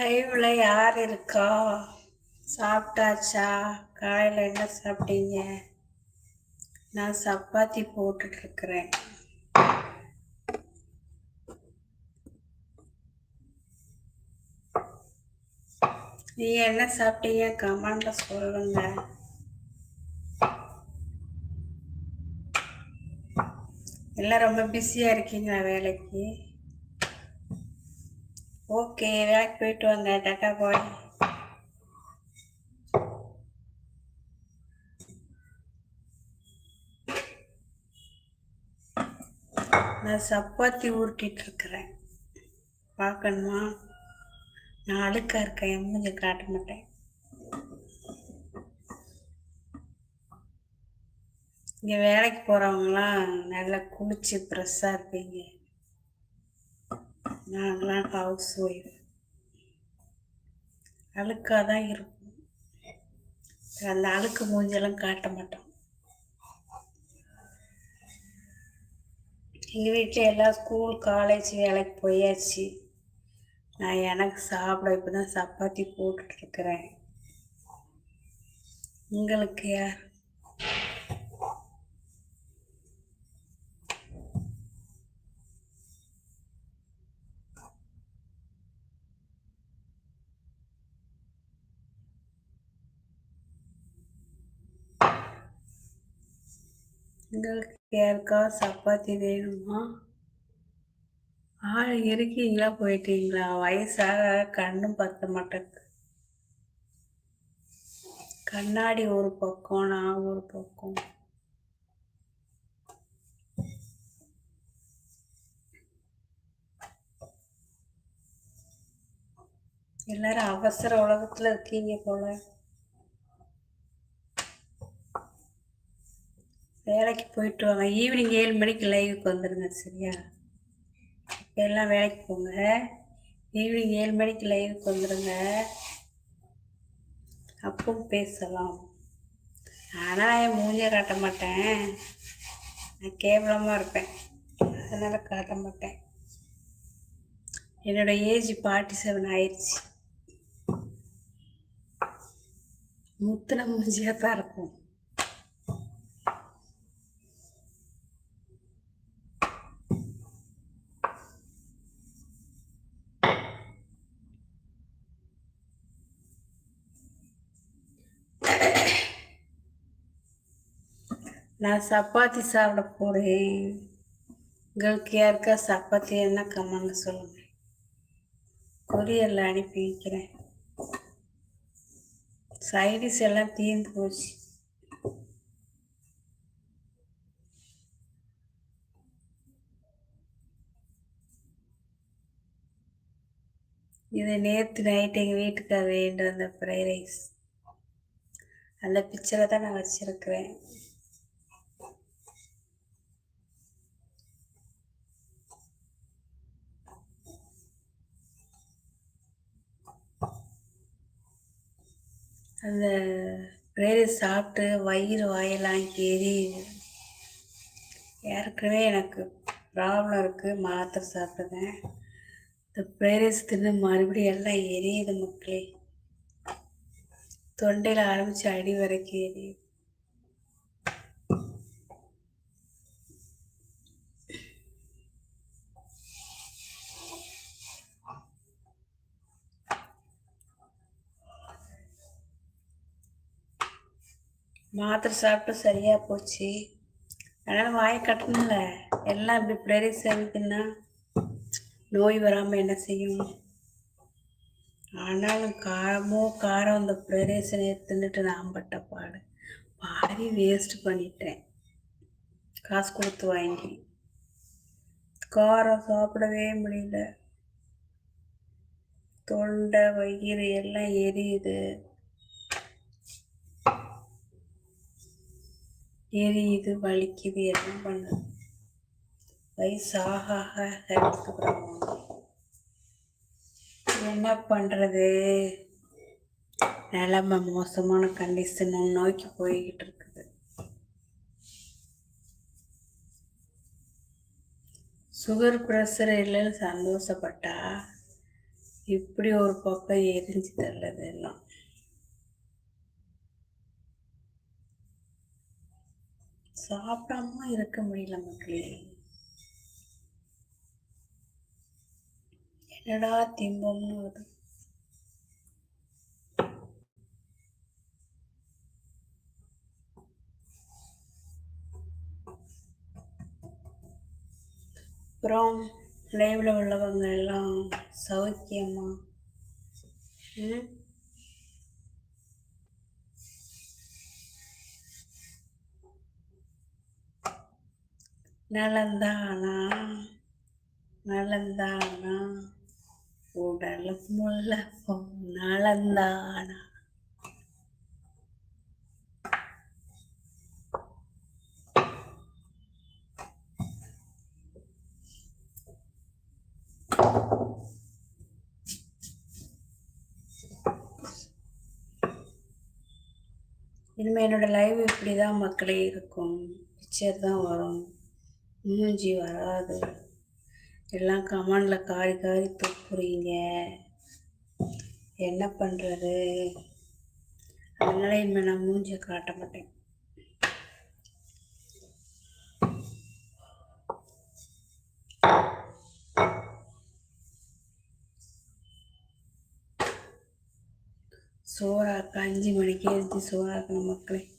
லைவ்ல யார் இருக்கா? சாப்பிட்டாச்சா? காலையில் என்ன சாப்பிட்டீங்க? நான் சப்பாத்தி போட்டுட்டு இருக்கிறேன் நீ என்ன சாப்பிட்டீங்க? கமெண்ட்ல சொல்லுங்க. எல்லாம் ரொம்ப பிஸியாக இருக்கீங்களா வேலைக்கு? ஓகே வேலைக்கு போயிட்டு வாங்க டாட்டா பாய் நான் சப்பாத்தி உருட்டிட்டு இருக்கிறேன். பார்க்கணுமா? நான் அழுக்கா இருக்கேன் என் காட்ட மாட்டேன். இங்கே வேலைக்கு போகிறவங்களாம் நல்லா குளிச்சு ஃப்ரெஷ்ஷாக இருப்பீங்க. நாங்களாம் ஹவுஸ் ஒய்ஃப் அழுக்காக தான் இருக்கும். அந்த அழுக்கு மூஞ்செல்லாம் காட்ட மாட்டோம். எங்கள் வீட்டில் எல்லாம் ஸ்கூல் காலேஜ் வேலைக்கு போயாச்சு. நான் எனக்கு சாப்பிட இப்போ தான் சப்பாத்தி போட்டுட்ருக்குறேன் உங்களுக்கு யார்? எங்களுக்கு யாருக்கா சப்பாத்தி வேணுமா? ஆள் இருக்கீங்களா போயிட்டீங்களா? வயசாக கண்ணும் பத்த மாட்டேங்குது. கண்ணாடி ஒரு பக்கம் நான் ஒரு பக்கம். எல்லாரும் அவசர உலகத்துல இருக்கீங்க போல. வேலைக்கு போயிட்டு வாங்க. ஈவினிங் ஏழு மணிக்கு லைவுக்கு வந்துடுங்க சரியா? இப்போ எல்லாம் வேலைக்கு போங்க. ஈவினிங் ஏழு மணிக்கு லைவுக்கு வந்துடுங்க அப்பவும் பேசலாம். ஆனால் என் மூஞ்சியை காட்ட மாட்டேன். நான் கேவலமாக இருப்பேன். அதனால் காட்ட மாட்டேன். என்னோட ஏஜ் ஃபார்ட்டி செவன் ஆயிடுச்சு முத்தின மூஞ்சியாக தான் இருக்கும். நான் சப்பாத்தி சாப்பிட போகிறேன் உங்களுக்கு யாருக்கா சப்பாத்தி என்ன கம்மன்னு சொல்லுங்கள் கொரியரில் அனுப்பி வைக்கிறேன். சைடிஸ் எல்லாம் தீர்ந்து போச்சு. இது நேற்று நைட்டு எங்கள் வீட்டுக்காக வேண்டும் அந்த ஃப்ரைட் ரைஸ் அந்த பிக்சரை தான் நான் வச்சுருக்கிறேன். அந்த வேறு சாப்பிட்டு வயிறு வாயெல்லாம் ஏறி ஏற்கனவே எனக்கு ப்ராப்ளம் இருக்குது மாத்திரை சாப்பிடுவேன் இந்த பிரேரஸ் தின்னு மறுபடியும் எல்லாம் எரியுது மக்களே. தொண்டையில் ஆரம்பித்து அடி வரைக்கும் எரியுது. மாத்திரை சாப்பிட்டு சரியாக போச்சு. அதனால் வாயை கட்டணும்ல. எல்லாம் இப்படி பிரேரி சேவிக்குன்னா நோய் வராமல் என்ன செய்யும்? ஆனாலும் காரமோ காரம் அந்த பிரேரேசனை தின்னுட்டு நான் பட்ட பாடு. பாதி வேஸ்ட் பண்ணிட்டேன். காசு கொடுத்து வாங்கி. காரம் சாப்பிடவே முடியல. தொண்டை வயிறு எல்லாம் எரியுது. எரியுது வலிக்குது எல்லாம் பண்ணு? வயசாக என்ன பண்ணுறது நிலைமை மோசமான கண்டிஷன் நோக்கி போய்கிட்டு இருக்குது. சுகர் ப்ரெஷர் இல்லைன்னு சந்தோஷப்பட்டா இப்படி ஒரு பக்கம் எரிஞ்சு தள்ளது எல்லாம். சாப்பிடாம இருக்க முடியல மக்களே. என்னடா திம்பம்னு வருது. அப்புறம் லைவில் உள்ளவங்க எல்லாம் சௌக்கியமா? ம்? நலந்தானா? நலந்தானா? உடலும் முள்ள நலந்தானா? இனிமேல் என்னோடய லைவ் இப்படி தான் மக்களே இருக்கும். பிக்சர் தான் வரும். மூஞ்சி வராது. எல்லாம் கமெண்டில் காரி காரி துப்புறீங்க. என்ன பண்ணுறது அதனால் இனிமேல் நான் மூஞ்சியை காட்ட மாட்டேன். சோறாக்க? அஞ்சு மணிக்கு எழுதி சோறாக்கணும் மக்களே.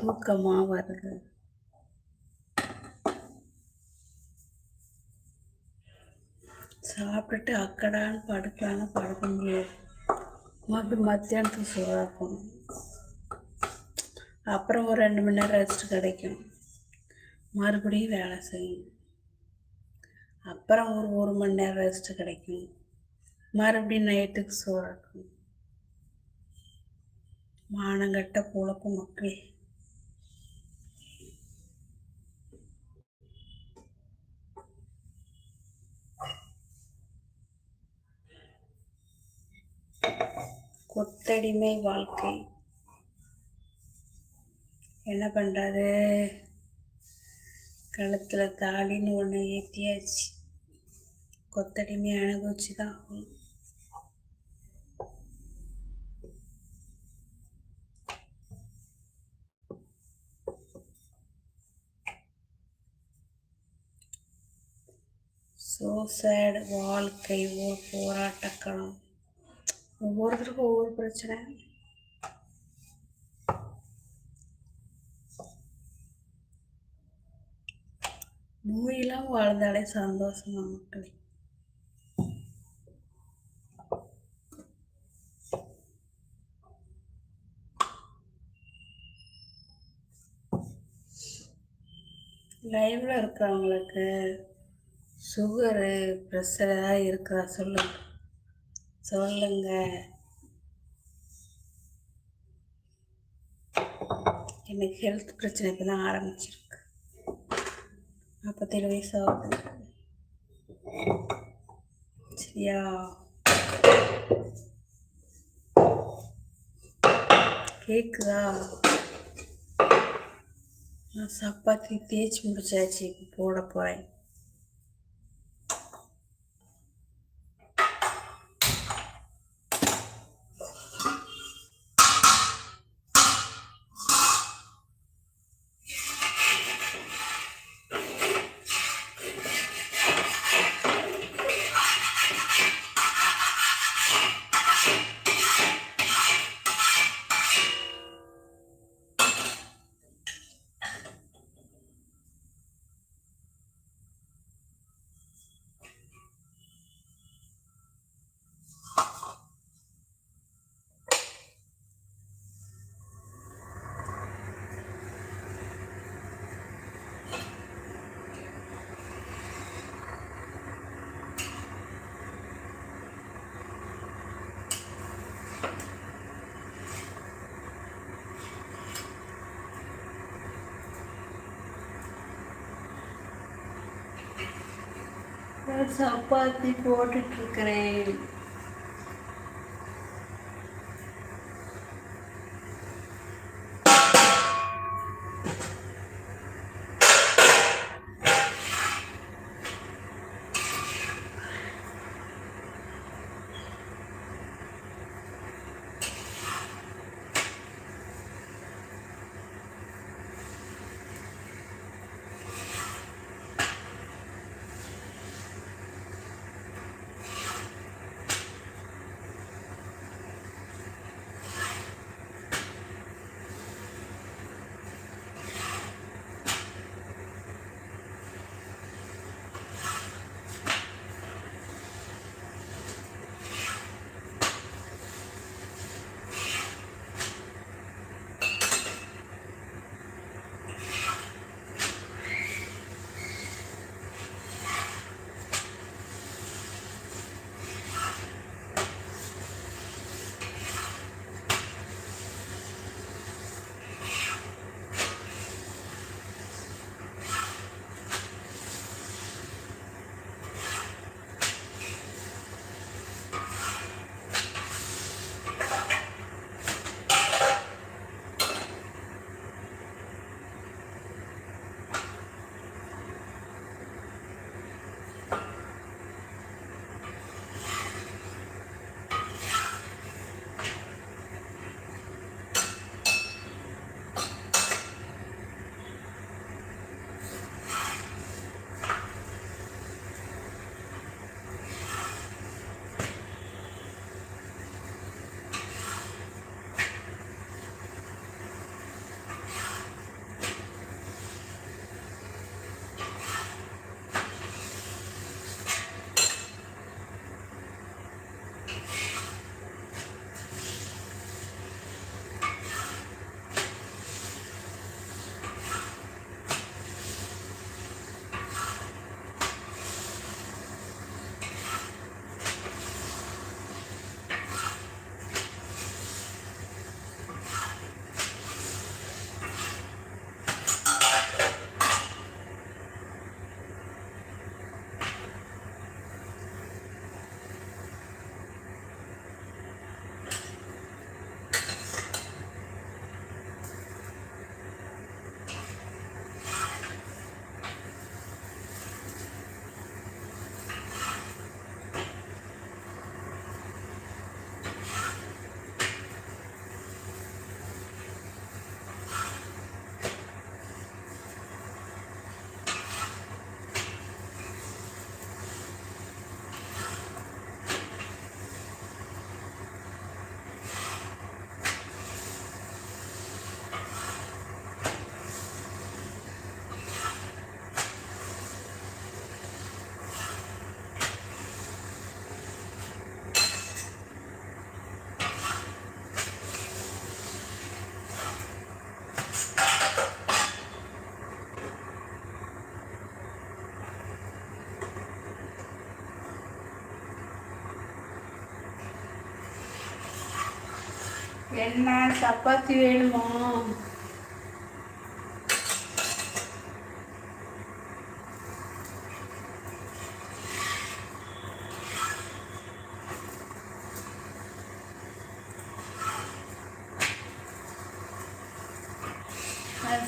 தூக்கமாக வருது. சாப்பிட்டுட்டு அக்கடான்னு படுக்கலான்னு படுக்க முடியாது. மறுபடியும் மத்தியானத்துக்கு சோறாக்கணும் அப்புறம் ஒரு ரெண்டு மணி நேரம் ரெஸ்ட் கிடைக்கும். மறுபடியும் வேலை செய்யும் அப்புறம் ஒரு ஒரு மணி நேரம் ரெஸ்ட் கிடைக்கும். மறுபடியும் நைட்டுக்கு சோறாக்கணும் மானங்கட்ட பொழப்பு மக்களே. கொத்தடிமை வாழ்க்கை. என்ன பண்ணுறது கழுத்தில் தாலின்னு ஒன்று ஏற்றியாச்சு கொத்தடிமை அனுபவிச்சு தான் ஆகணும் வாழ்க்கை ஓர் போராட்டக்களம் ஒவ்வொருத்தருக்கும் ஒவ்வொரு பிரச்சனை. நோயெல்லாம் வாழ்ந்தாலே சந்தோஷம் மக்களே. லைவில் இருக்கிறவங்களுக்கு சுகரு ப்ரெஷராக ஏதாவது சொல்லுங்கள் சொல்லுங்க. எனக்கு ஹெல்த் பிரச்சனை இப்போ தான் ஆரம்பிச்சிருக்கு. நாற்பத்தேழு வயசு ஆகுது. சரியா? கேக்குதா? நான் சப்பாத்தி தேய்ச்சி முடிச்சாச்சு இப்போ போட போகிறேன் சப்பாத்தி போட்டுட்ருக்கிறேன் என்ன சப்பாத்தி வேணுமா?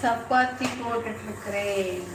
சப்பாத்தி போட்டுட்டு இருக்கிறேன்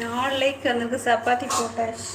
நாலு லைக் சப்பாத்தி போட்டாச்சு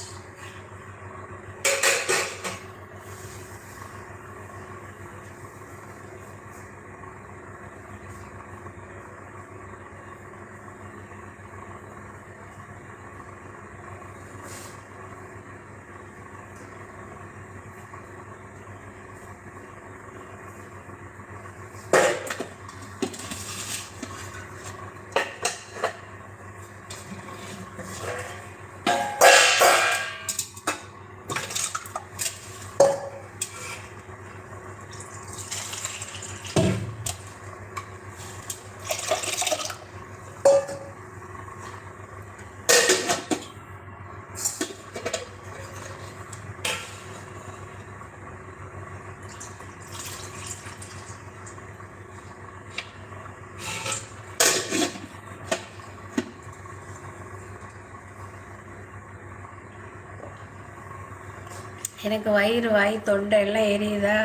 எனக்கு வயிறு வாய் தொண்டை எல்லாம் எரியுதா?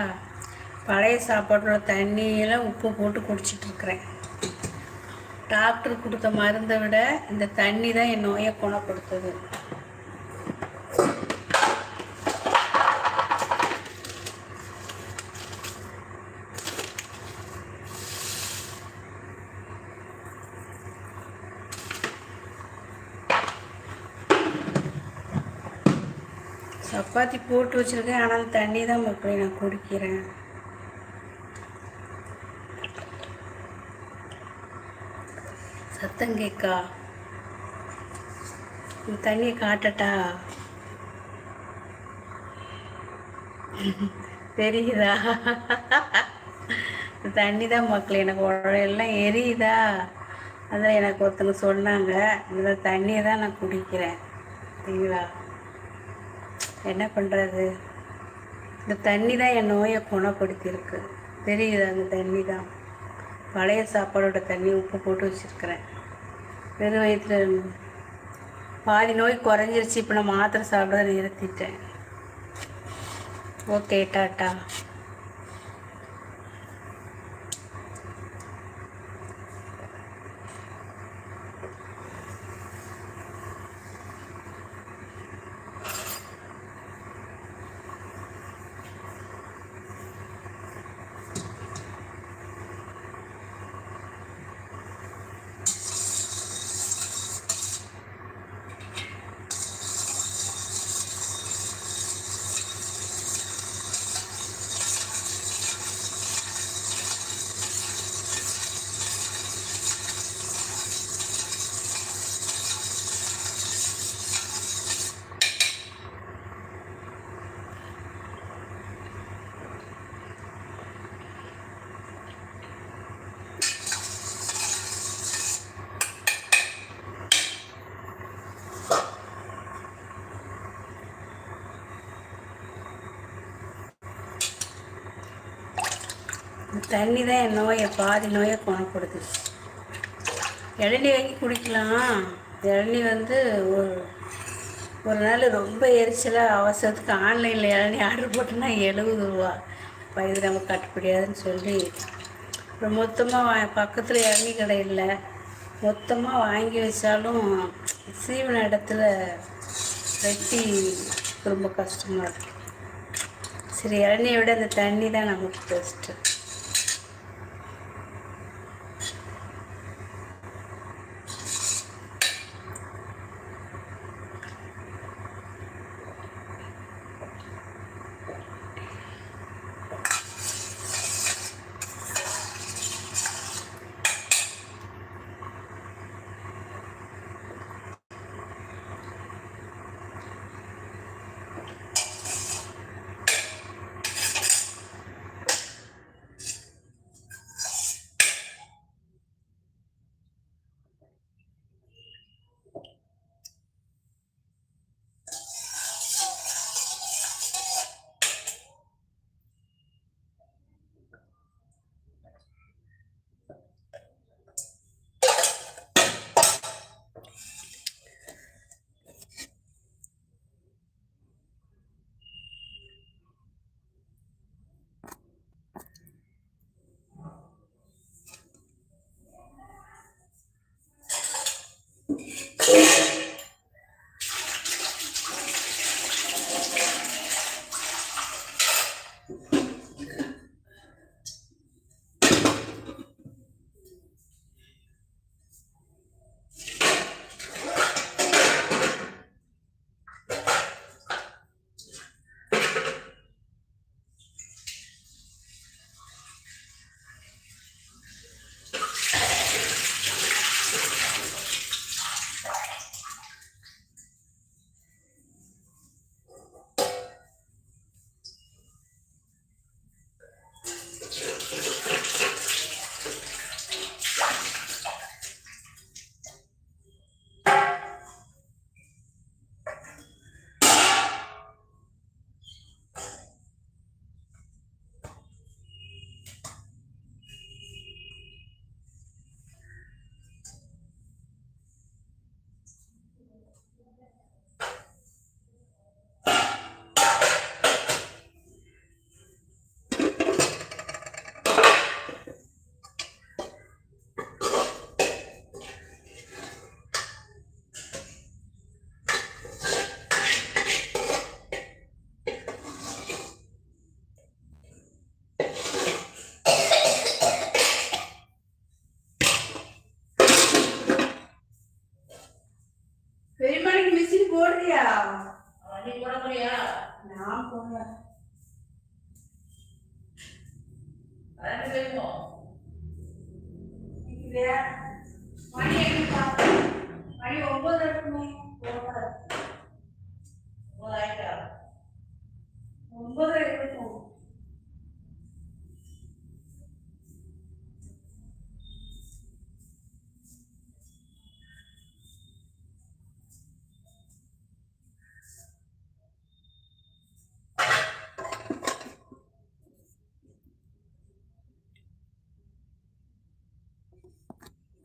பழைய சாப்பாட்டோட தண்ணியெல்லாம் உப்பு போட்டு குடிச்சிட்ருக்குறேன் டாக்டர் கொடுத்த மருந்தை விட இந்த தண்ணி தான் என் நோயை குணப்படுத்துது. சப்பாத்தி போட்டு வச்சிருக்கேன். ஆனால் தண்ணி தான் மக்களே நான் குடிக்கிறேன். சத்தம் கேக்கா இந்த தண்ணியை காட்டட்டா? தெரியுதா? தண்ணி தான் மக்கள் எனக்கு உடலெல்லாம் எரியுதா? அதான் எனக்கு ஒருத்தங்க சொன்னாங்க. இந்த தண்ணியை தான் நான் குடிக்கிறேன். சரிங்களா? என்ன பண்ணுறது இந்த தண்ணி தான் என் நோயை குணப்படுத்தியிருக்கு. தெரியுது அந்த தண்ணி தான்? பழைய சாப்பாடோட தண்ணி உப்பு போட்டு வச்சுருக்கிறேன். வெறும் வயிற்றில் பாதி நோய் குறைஞ்சிருச்சு இப்போ நான் மாத்திரை சாப்பிட நிறுத்திட்டேன். Okay tata. தண்ணி தான் என் நோயை பாதி நோயை குணப்படுது இளநீ வாங்கி குடிக்கலாம். இளநீ வந்து ஒரு ஒரு நாள் ரொம்ப எரிச்சலாக அவசரத்துக்கு ஆன்லைனில் இளநீ ஆர்டர் போட்டோன்னா எழுபது ரூபா. இப்போ இது நமக்கு கட்டுப்படியாதுன்னு சொல்லி அப்புறம் மொத்தமாக வா பக்கத்தில் இளநீ கடை இல்லை. மொத்தமாக வாங்கி வச்சாலும் சீவன இடத்துல வெட்டி ரொம்ப கஷ்டமாக இருக்கு. சரி இளநியை விட அந்த தண்ணி தான் நமக்கு பெஸ்ட்டு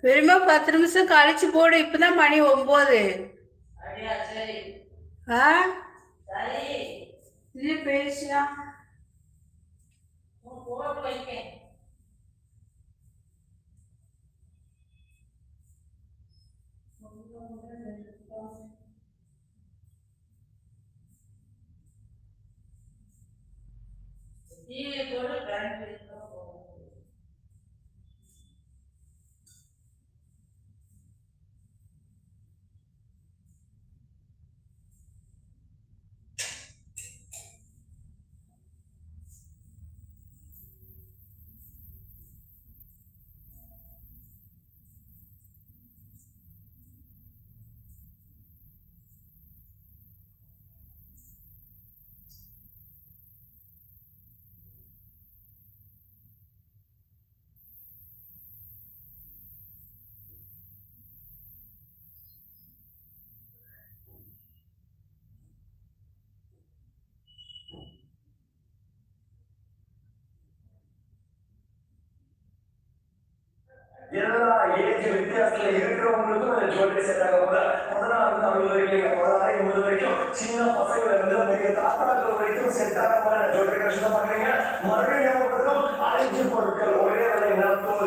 பெருமை பத்து நிமிஷம் கழிச்சு போடு இப்பதான் மணி ஒன்பது ஆ? இது டிவியை போட்டு என்னதான் ஏஜ் வித்தியாசத்துல இருக்கிறவங்களுக்கும் அந்த ஜுவல்லரி சேர்த்தாங்க போல பதினாறு ஐம்பது வரைக்கும் பதினாறு ஐம்பது வரைக்கும் சின்ன பசங்களை இருந்து மிக தாத்தாக்கள் வரைக்கும் சேர்த்தாங்க போல ஜுவல்லரி கஷ்டம் பண்றீங்க. மறுபடியும் அழைச்சி பொருட்கள். ஒரே விலை நடத்தும்